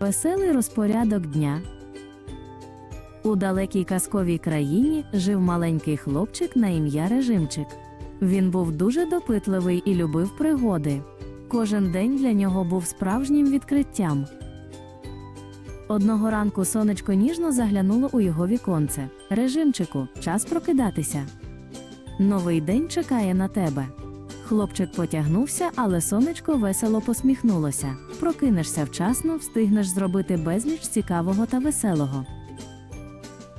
Веселий розпорядок дня. У далекій казковій країні жив маленький хлопчик на ім'я Режимчик. Він був дуже допитливий і любив пригоди. Кожен день для нього був справжнім відкриттям. Одного ранку сонечко ніжно заглянуло у його віконце. Режимчику, час прокидатися. Новий день чекає на тебе. Хлопчик потягнувся, але сонечко весело посміхнулося. Прокинешся вчасно, встигнеш зробити безліч цікавого та веселого.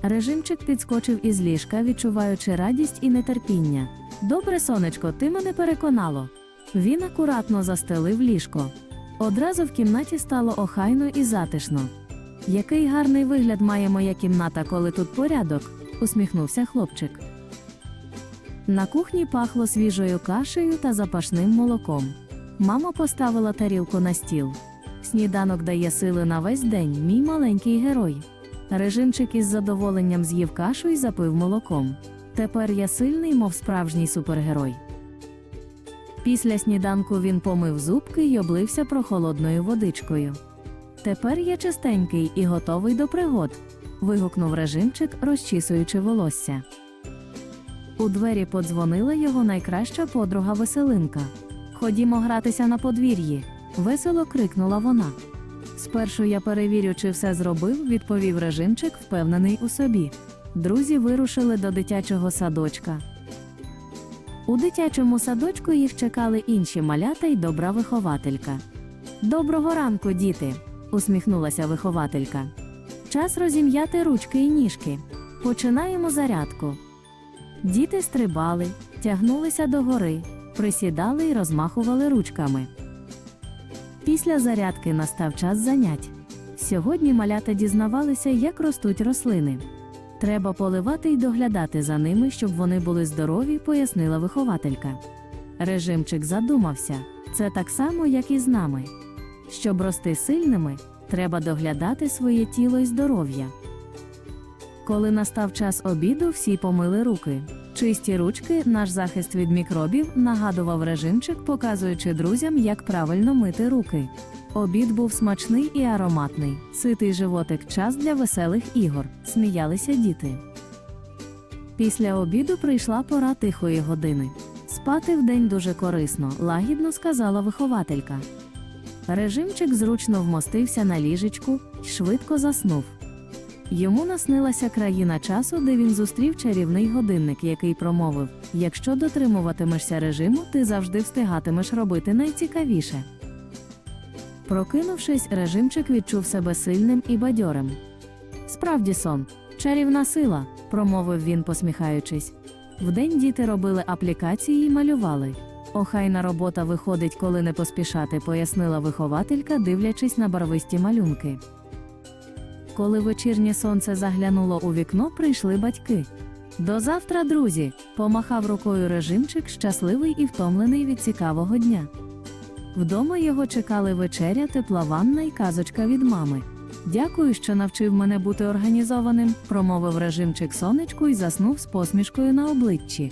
Режимчик підскочив із ліжка, відчуваючи радість і нетерпіння. Добре, сонечко, ти мене переконало. Він акуратно застелив ліжко. Одразу в кімнаті стало охайно і затишно. Який гарний вигляд має моя кімната, коли тут порядок, усміхнувся хлопчик. На кухні пахло свіжою кашею та запашним молоком. Мама поставила тарілку на стіл. Сніданок дає сили на весь день, мій маленький герой. Режимчик із задоволенням з'їв кашу і запив молоком. Тепер я сильний, мов справжній супергерой. Після сніданку він помив зубки й облився прохолодною водичкою. Тепер я чистенький і готовий до пригод. вигукнув режимчик, розчісуючи волосся. У двері подзвонила його найкраща подруга Веселинка. Ходімо гратися на подвір'ї. весело крикнула вона. Спершу я перевірю, чи все зробив, відповів режимчик, впевнений у собі. Друзі вирушили до дитячого садочка. У дитячому садочку їх чекали інші малята й добра вихователька. Доброго ранку, діти! усміхнулася вихователька. Час розім'яти ручки і ніжки. Починаємо зарядку. Діти стрибали, тягнулися догори, присідали й розмахували ручками. Після зарядки настав час занять. Сьогодні малята дізнавалися, як ростуть рослини. Треба поливати й доглядати за ними, щоб вони були здорові, пояснила вихователька. Режимчик задумався це так само, як і з нами. Щоб рости сильними, треба доглядати своє тіло й здоров'я. Коли настав час обіду, всі помили руки. Чисті ручки, наш захист від мікробів, нагадував режимчик, показуючи друзям, як правильно мити руки. Обід був смачний і ароматний, ситий животик час для веселих ігор, сміялися діти. Після обіду прийшла пора тихої години. Спати вдень дуже корисно, лагідно сказала вихователька. Режимчик зручно вмостився на ліжечку швидко заснув. Йому наснилася країна часу, де він зустрів чарівний годинник, який промовив: якщо дотримуватимешся режиму, ти завжди встигатимеш робити найцікавіше. Прокинувшись, режимчик відчув себе сильним і бадьорим. Справді сон, чарівна сила, промовив він, посміхаючись. Вдень діти робили аплікації і малювали. Охайна робота виходить, коли не поспішати, пояснила вихователька, дивлячись на барвисті малюнки. Коли вечірнє сонце заглянуло у вікно, прийшли батьки. До завтра, друзі, помахав рукою режимчик, щасливий і втомлений від цікавого дня. Вдома його чекали вечеря, тепла ванна і казочка від мами. Дякую, що навчив мене бути організованим, промовив режимчик сонечку і заснув з посмішкою на обличчі.